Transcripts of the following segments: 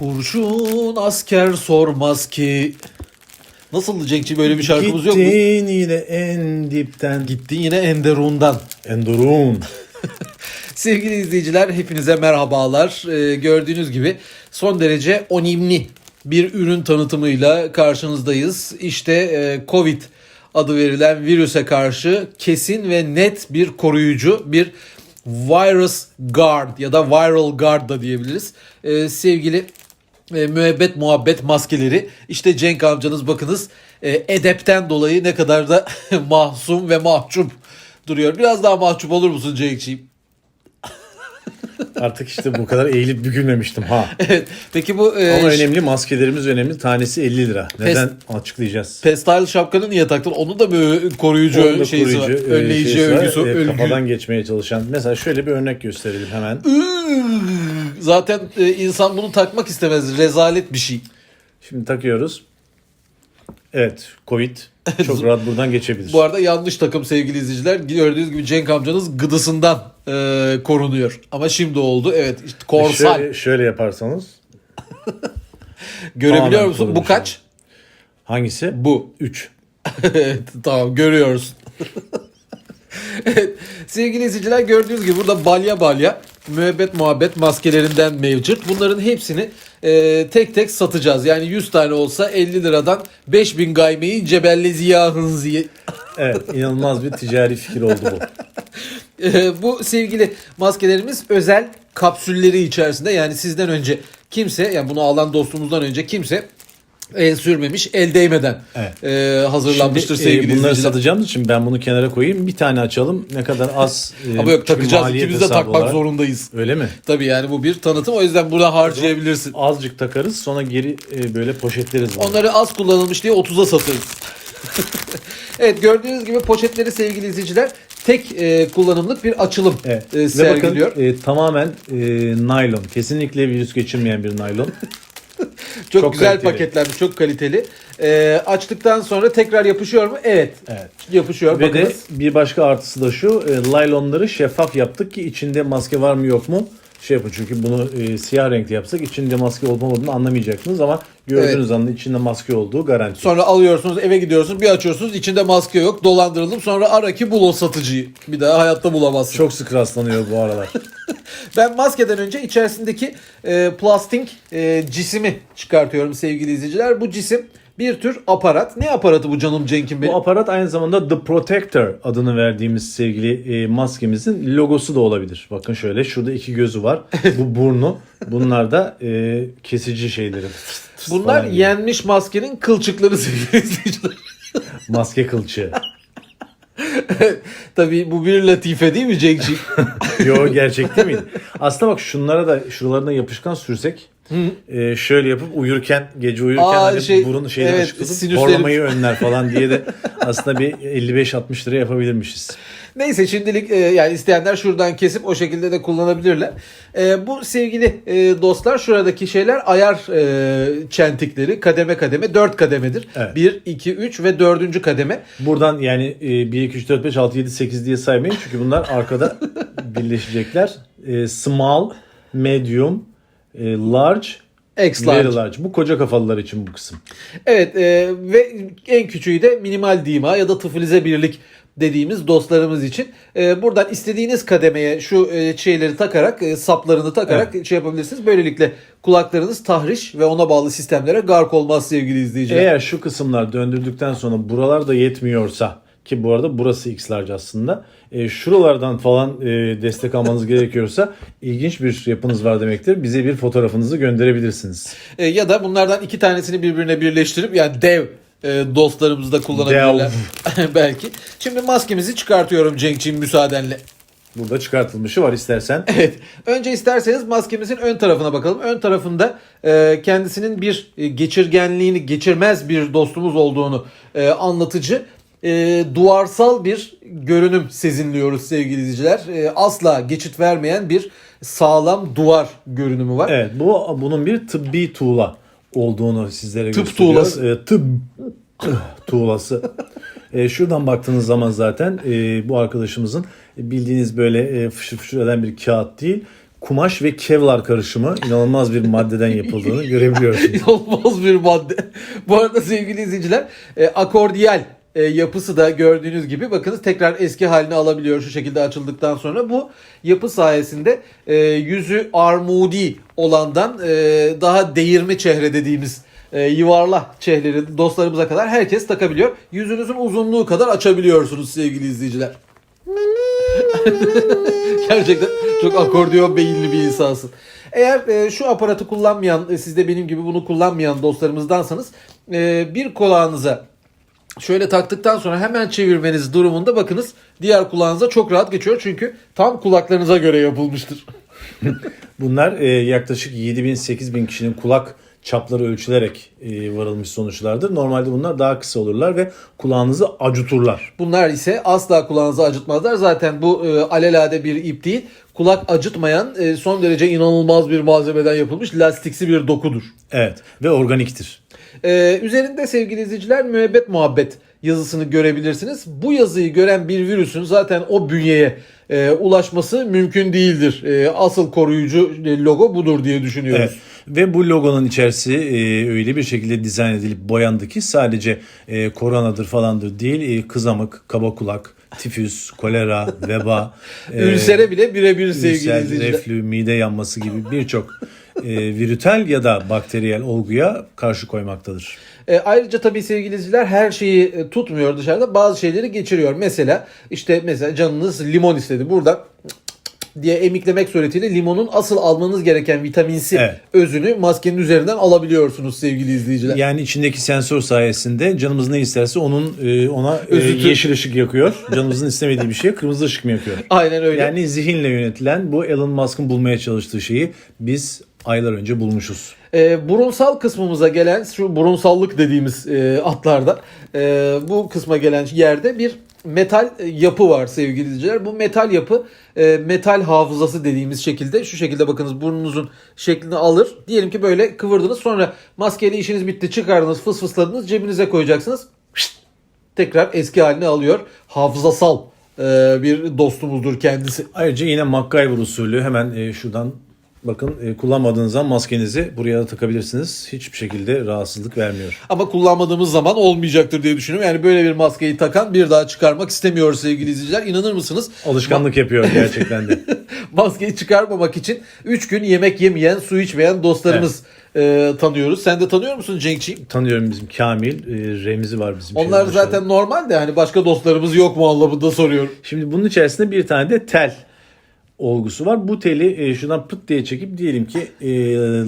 Kurşun asker sormaz ki. Nasıldı Cenkçi böyle bir şarkımız yok mu? Gittin yine en dipten. Gittin yine Enderun'dan. Endurun. Sevgili izleyiciler hepinize merhabalar. Ee, gördüğünüz gibi son derece önemli bir ürün tanıtımıyla karşınızdayız. İşte e, Covid adı verilen virüse karşı kesin ve net bir koruyucu, bir virus guard ya da viral guard da diyebiliriz. Ee, sevgili e, müebbet muhabbet maskeleri. İşte Cenk amcanız bakınız e, edepten dolayı ne kadar da mahzun ve mahcup duruyor. Biraz daha mahcup olur musun Cenk'ciğim? Artık işte bu kadar eğilip bükülmemiştim ha. Evet. Peki bu e, Ama önemli maskelerimiz önemli. Tanesi 50 lira. Neden açıklayacağız. Pestil şapkanı niye taktın? Onun da bir koruyucu Onun da şeysi var. koruyucu, e, Önleyici şeysi var. örgüsü. E. Kafadan geçmeye çalışan. Mesela şöyle bir örnek gösterelim hemen. Zaten e, insan bunu takmak istemez. Rezalet bir şey. Şimdi takıyoruz. Evet, Covid çok rahat buradan geçebilir. Bu arada yanlış takım sevgili izleyiciler. Gördüğünüz gibi Cenk amcanız gıdısından e, korunuyor. Ama şimdi oldu. Evet işte korsan. Şöyle, şöyle yaparsanız Görebiliyor Tamamen musun? Bu kaç? hangisi? Bu. 3. evet tamam görüyorsun. evet, sevgili izleyiciler gördüğünüz gibi burada balya balya müebbet muhabbet maskelerinden mevcut. Bunların hepsini e, tek tek satacağız. Yani 100 tane olsa 50 liradan 5000 gaymeyi cebelle ziyahınziye. Evet, inanılmaz bir ticari fikir oldu bu. E, bu sevgili maskelerimiz özel kapsülleri içerisinde. Yani sizden önce kimse yani bunu alan dostumuzdan önce kimse el sürmemiş, el değmeden Evet. e, hazırlanmıştır Şimdi, e, sevgili bunları izleyiciler. satacağımız için ben bunu kenara koyayım. Bir tane açalım. Ne kadar az. e, Ama yok takacağız. İkimiz de takmak olarak. zorundayız. Öyle mi? Tabii yani bu bir tanıtım. O yüzden buna harcayabilirsin. Azıcık takarız sonra geri e, böyle poşetleriz. Onları az kullanılmış diye 30'a satarız. evet gördüğünüz gibi poşetleri sevgili izleyiciler tek e, kullanımlık bir açılım Evet. e, Ve sergiliyor. bakın e, tamamen e, naylon. Kesinlikle virüs geçirmeyen bir naylon. çok, çok güzel kaliteli. paketlenmiş, çok kaliteli. E, açtıktan sonra tekrar yapışıyor mu? Evet. Evet. Yapışıyor. Ve de Bakınız. bir başka artısı da şu. E, laylonları şeffaf yaptık ki içinde maske var mı yok mu şey yapın. Çünkü bunu e, siyah renkte yapsak içinde maske olup olmadığını anlamayacaksınız ama gördüğünüz anda içinde maske olduğu garanti. Sonra alıyorsunuz eve gidiyorsunuz bir açıyorsunuz içinde maske yok dolandırıldım sonra ara ki bul o satıcıyı bir daha hayatta bulamazsın. Çok sık rastlanıyor bu aralar. Ben maskeden önce içerisindeki e, plastik e, cisimi çıkartıyorum sevgili izleyiciler. Bu cisim bir tür aparat. Ne aparatı bu canım Cenk'im benim? Bu aparat aynı zamanda The Protector adını verdiğimiz sevgili e, maskemizin logosu da olabilir. Bakın şöyle şurada iki gözü var. Bu burnu. Bunlar da e, kesici şeyleri. Bunlar Falan gibi. yenmiş maskenin kılçıkları sevgili izleyiciler. Maske kılçığı. Tabii bu bir latife değil mi Cenk'ciğim? Yo gerçek değil miydi? Aslında bak şunlara da şuralarına yapışkan sürsek. E, şöyle yapıp uyurken gece uyurken Aa, hani şey, burun şeyden evet, açıklatıp horlamayı önler falan diye de aslında bir 55-60 lira yapabilirmişiz. Neyse şimdilik e, yani isteyenler şuradan kesip o şekilde de kullanabilirler. E, bu sevgili e, dostlar şuradaki şeyler ayar e, çentikleri kademe kademe 4 kademedir. Evet. 1, 2, 3 ve 4. kademe. Buradan yani e, 1, 2, 3, 4, 5, 6, 7, 8 diye saymayın. Çünkü bunlar arkada birleşecekler. E, small, medium, e, large, X very large. large. Bu koca kafalılar için bu kısım. Evet e, ve en küçüğü de minimal dima ya da tıfilize birlik dediğimiz dostlarımız için. E, buradan istediğiniz kademeye şu e, şeyleri takarak, e, saplarını takarak şey yapabilirsiniz. Böylelikle kulaklarınız tahriş ve ona bağlı sistemlere gark olmaz sevgili izleyiciler. Eğer şu kısımlar döndürdükten sonra buralar da yetmiyorsa ki bu arada burası X large aslında. E, şuralardan falan e, destek almanız gerekiyorsa ilginç bir yapınız var demektir. Bize bir fotoğrafınızı gönderebilirsiniz. E, ya da bunlardan iki tanesini birbirine birleştirip yani dev e, dostlarımız da kullanabilirler. Belki. Şimdi maskemizi çıkartıyorum Cenk'ciğim müsaadenle. Burada çıkartılmışı var istersen. Evet. Önce isterseniz maskemizin ön tarafına bakalım. Ön tarafında e, kendisinin bir e, geçirgenliğini geçirmez bir dostumuz olduğunu e, anlatıcı e, duvarsal bir görünüm sezinliyoruz sevgili izleyiciler. E, asla geçit vermeyen bir sağlam duvar görünümü var. Evet bu bunun bir tıbbi tuğla olduğunu sizlere Tıp gösteriyor. tuğlası. E, tıp tuğlası. E, şuradan baktığınız zaman zaten e, bu arkadaşımızın bildiğiniz böyle e, fışır fışır eden bir kağıt değil. kumaş ve kevlar karışımı inanılmaz bir maddeden yapıldığını görebiliyorsunuz. İnanılmaz bir madde. Bu arada sevgili izleyiciler e, akordiyal e, yapısı da gördüğünüz gibi bakınız tekrar eski halini alabiliyor şu şekilde açıldıktan sonra. Bu yapı sayesinde e, yüzü armudi olandan e, daha değirme çehre dediğimiz e, yuvarla çehreleri dostlarımıza kadar herkes takabiliyor. Yüzünüzün uzunluğu kadar açabiliyorsunuz sevgili izleyiciler. Gerçekten çok akordeon beyinli bir insansın. Eğer e, şu aparatı kullanmayan, e, siz de benim gibi bunu kullanmayan dostlarımızdansanız e, bir kulağınıza şöyle taktıktan sonra hemen çevirmeniz durumunda bakınız diğer kulağınıza çok rahat geçiyor. Çünkü tam kulaklarınıza göre yapılmıştır. Bunlar e, yaklaşık 7000-8000 kişinin kulak çapları ölçülerek e, varılmış sonuçlardır. Normalde bunlar daha kısa olurlar ve kulağınızı acuturlar. Bunlar ise asla kulağınızı acıtmazlar. Zaten bu e, alelade bir ip değil. Kulak acıtmayan e, son derece inanılmaz bir malzemeden yapılmış lastiksi bir dokudur. Evet ve organiktir. Ee, üzerinde sevgili izleyiciler müebbet muhabbet yazısını görebilirsiniz. Bu yazıyı gören bir virüsün zaten o bünyeye e, ulaşması mümkün değildir. E, asıl koruyucu e, logo budur diye düşünüyoruz. Evet. Ve bu logonun içerisi e, öyle bir şekilde dizayn edilip boyandı ki sadece e, koronadır falandır değil e, kızamık, kaba kulak, tifüs, kolera, veba, e, Ülsere bile birebir sevgili ülser, reflü, mide yanması gibi birçok e, virütel ya da bakteriyel olguya karşı koymaktadır. E, ayrıca tabii sevgili izleyiciler her şeyi e, tutmuyor dışarıda. Bazı şeyleri geçiriyor. Mesela işte mesela canınız limon istedi. Burada diye emiklemek suretiyle limonun asıl almanız gereken vitaminsi Evet. özünü maskenin üzerinden alabiliyorsunuz sevgili izleyiciler. Yani içindeki sensör sayesinde canımız ne isterse onun e, ona e, Özütü. yeşil ışık yakıyor. Canımızın istemediği bir şeye kırmızı ışık mı yakıyor? Aynen öyle. Yani zihinle yönetilen bu Elon Musk'ın bulmaya çalıştığı şeyi biz aylar önce bulmuşuz. E, burunsal kısmımıza gelen şu burunsallık dediğimiz e, atlarda e, bu kısma gelen yerde bir metal e, yapı var sevgili izleyiciler. Bu metal yapı e, metal hafızası dediğimiz şekilde şu şekilde bakınız burnunuzun şeklini alır. Diyelim ki böyle kıvırdınız sonra maskeyle işiniz bitti çıkardınız fıs fısladınız cebinize koyacaksınız. Şşt, tekrar eski halini alıyor. Hafızasal e, bir dostumuzdur kendisi. Ayrıca yine MacGyver usulü hemen şuradan bakın e, kullanmadığınız zaman maskenizi buraya da takabilirsiniz. Hiçbir şekilde rahatsızlık vermiyor. Ama kullanmadığımız zaman olmayacaktır diye düşünüyorum. Yani böyle bir maskeyi takan bir daha çıkarmak istemiyor sevgili izleyiciler. İnanır mısınız? Alışkanlık yapıyor gerçekten de. Maskeyi çıkarmamak için 3 gün yemek yemeyen, su içmeyen dostlarımız e, tanıyoruz. Sen de tanıyor musun Cenkçiğim? Tanıyorum bizim Kamil, e, Remzi var bizim. Onlar zaten normal de hani başka dostlarımız yok mu anlamında soruyorum. Şimdi bunun içerisinde bir tane de tel olgusu var. Bu teli e, şuradan pıt diye çekip diyelim ki e,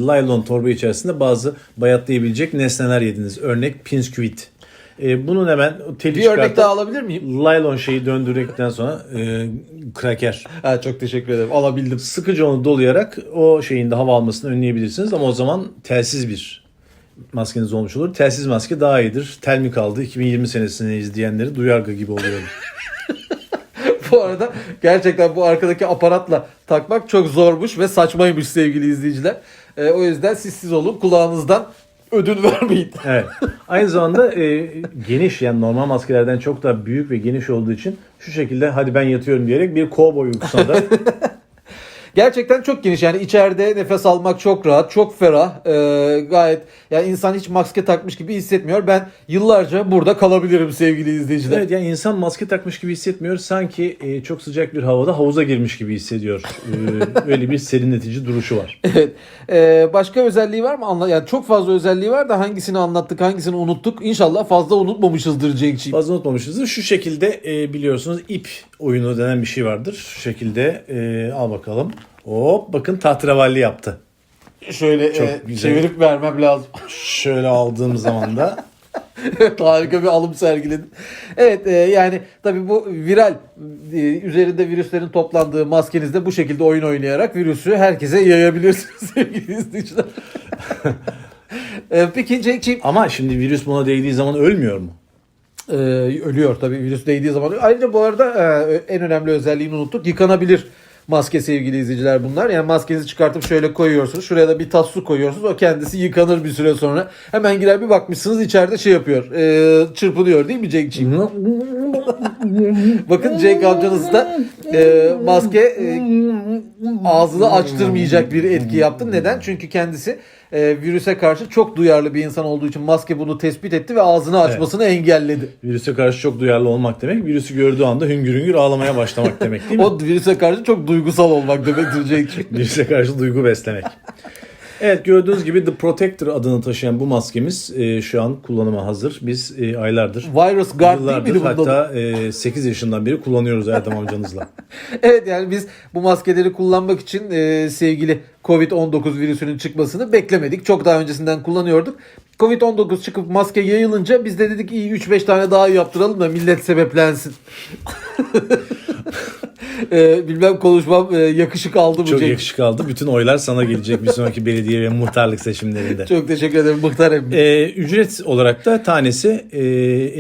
laylon torba içerisinde bazı bayatlayabilecek nesneler yediniz. Örnek pinsküvit. E, bunun hemen teli Bir örnek çıkartıp daha alabilir miyim? laylon şeyi döndürdükten sonra e, kraker. Ha, çok teşekkür ederim. Alabildim. Sıkıca onu dolayarak o şeyin de hava almasını önleyebilirsiniz ama o zaman telsiz bir maskeniz olmuş olur. Telsiz maske daha iyidir. Tel mi kaldı? 2020 senesini izleyenleri duyargı gibi oluyorum. bu arada gerçekten bu arkadaki aparatla takmak çok zormuş ve saçmaymış sevgili izleyiciler. E, o yüzden siz siz olun kulağınızdan ödün vermeyin. Evet. Aynı zamanda e, geniş yani normal maskelerden çok daha büyük ve geniş olduğu için şu şekilde hadi ben yatıyorum diyerek bir kovboy uykusuna da Gerçekten çok geniş yani içeride nefes almak çok rahat, çok ferah. Ee, gayet yani insan hiç maske takmış gibi hissetmiyor. Ben yıllarca burada kalabilirim sevgili izleyiciler. Evet yani insan maske takmış gibi hissetmiyor. Sanki e, çok sıcak bir havada havuza girmiş gibi hissediyor. E, öyle bir serinletici duruşu var. Evet. Ee, başka özelliği var mı? Anla yani çok fazla özelliği var da hangisini anlattık, hangisini unuttuk? İnşallah fazla unutmamışızdır Cenk'ciğim. Fazla unutmamışızdır. Şu şekilde e, biliyorsunuz ip oyunu denen bir şey vardır. Şu şekilde e, al bakalım. Hop bakın tahterevalli yaptı. Şöyle Çok e, güzel. çevirip vermem lazım. Şöyle aldığım zaman da Evet, harika bir alım sergiledin. Evet e, yani tabii bu viral e, üzerinde virüslerin toplandığı maskenizde bu şekilde oyun oynayarak virüsü herkese yayabilirsiniz sevgili izleyiciler. e, peki Cenk'ciğim ama şimdi virüs buna değdiği zaman ölmüyor mu? e, ölüyor tabii virüs değdiği zaman. Ayrıca bu arada e, en önemli özelliğini unuttuk. Yıkanabilir maske sevgili izleyiciler bunlar. Yani maskenizi çıkartıp şöyle koyuyorsunuz. Şuraya da bir tas su koyuyorsunuz. O kendisi yıkanır bir süre sonra. Hemen girer bir bakmışsınız içeride şey yapıyor. E, çırpınıyor değil mi Cenk'ciğim? Bakın Cenk amcanız da e, maske e, ağzını açtırmayacak bir etki yaptı. Neden? Çünkü kendisi e, virüse karşı çok duyarlı bir insan olduğu için maske bunu tespit etti ve ağzını açmasını engelledi. Virüse karşı çok duyarlı olmak demek, virüsü gördüğü anda hüngür hüngür ağlamaya başlamak demek değil mi? O virüse karşı çok duygusal olmak demektir Cenk'ciğim. Virüse karşı duygu beslemek. Evet gördüğünüz gibi The Protector adını taşıyan bu maskemiz e, şu an kullanıma hazır. Biz e, aylardır, Virus Guard değil yıllardır miydi bunun adı? hatta e, 8 yaşından beri kullanıyoruz Erdem amcanızla. Evet yani biz bu maskeleri kullanmak için e, sevgili Covid-19 virüsünün çıkmasını beklemedik. Çok daha öncesinden kullanıyorduk. Covid-19 çıkıp maske yayılınca biz de dedik iyi 3-5 tane daha yaptıralım da millet sebeplensin. e, bilmem konuşmam e, yakışık aldı mı Çok Cenk? yakışık aldı. Bütün oylar sana gelecek bir sonraki belediye ve muhtarlık seçimlerinde. Çok teşekkür ederim Muhtar emmi. Ee, ücret olarak da tanesi e,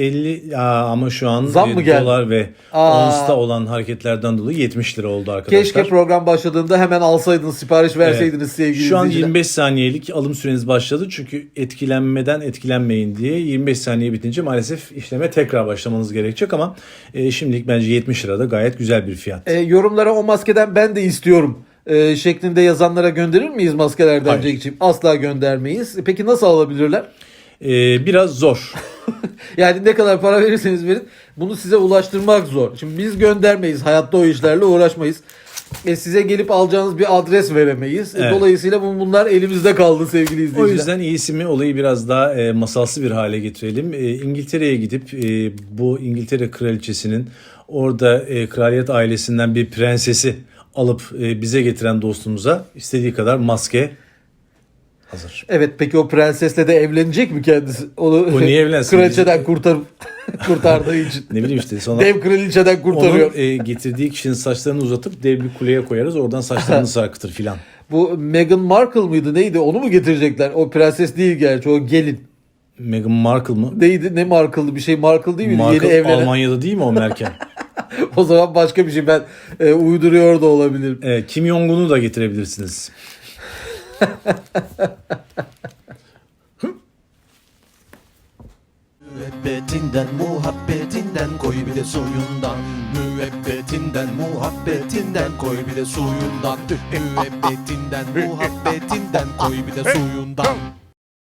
50 Aa, ama şu an Zam e, mı geldi? dolar ve Aa. onsta olan hareketlerden dolayı 70 lira oldu arkadaşlar. Keşke program başladığında hemen alsaydınız, sipariş verseydiniz sevgili Şu an izleyiciler. 25 saniyelik alım süreniz başladı. Çünkü etkilenmeden etkilenmeyin diye 25 saniye bitince maalesef işleme tekrar başlamanız gerekecek ama e, şimdilik bence 70 lira da gayet güzel bir fiyat. E, yorumlara o maskeden ben de istiyorum e, şeklinde yazanlara gönderir miyiz maskelerden Hayır. Cenk'ciğim? Asla göndermeyiz. Peki nasıl alabilirler? E, biraz zor. Yani ne kadar para verirseniz verin bunu size ulaştırmak zor. Şimdi biz göndermeyiz. Hayatta o işlerle uğraşmayız. E, size gelip alacağınız bir adres veremeyiz. E, Evet. dolayısıyla bu- bunlar elimizde kaldı sevgili izleyiciler. O yüzden iyisi mi olayı biraz daha e, masalsı bir hale getirelim. E, İngiltere'ye gidip e, bu İngiltere kraliçesinin orada e, kraliyet ailesinden bir prensesi alıp e, bize getiren dostumuza istediği kadar maske hazır. Evet peki o prensesle de evlenecek mi kendisi? Onu O niye evlensin? Kraliçeden kurtarıp kurtardığı için. Ne bileyim işte sonra Dev kraliçeden kurtarıyor. onun e, getirdiği kişinin saçlarını uzatıp dev bir kuleye koyarız oradan saçlarını sarkıtır filan. Bu Meghan Markle mıydı neydi onu mu getirecekler? O prenses değil gerçi o gelin. Meghan Markle mı? Neydi ne Markle'dı bir şey Markle değil miydi? Markle Yeni evlenen. Almanya'da değil mi o Merkel? O zaman başka bir şey ben e, uyduruyor da olabilirim. e, Kim Jong-un'u da getirebilirsiniz. Müebbetinden muhabbetinden koy bir de suyundan Müebbetinden muhabbetinden koy bir de suyundan Müebbetinden muhabbetinden koy bir de suyundan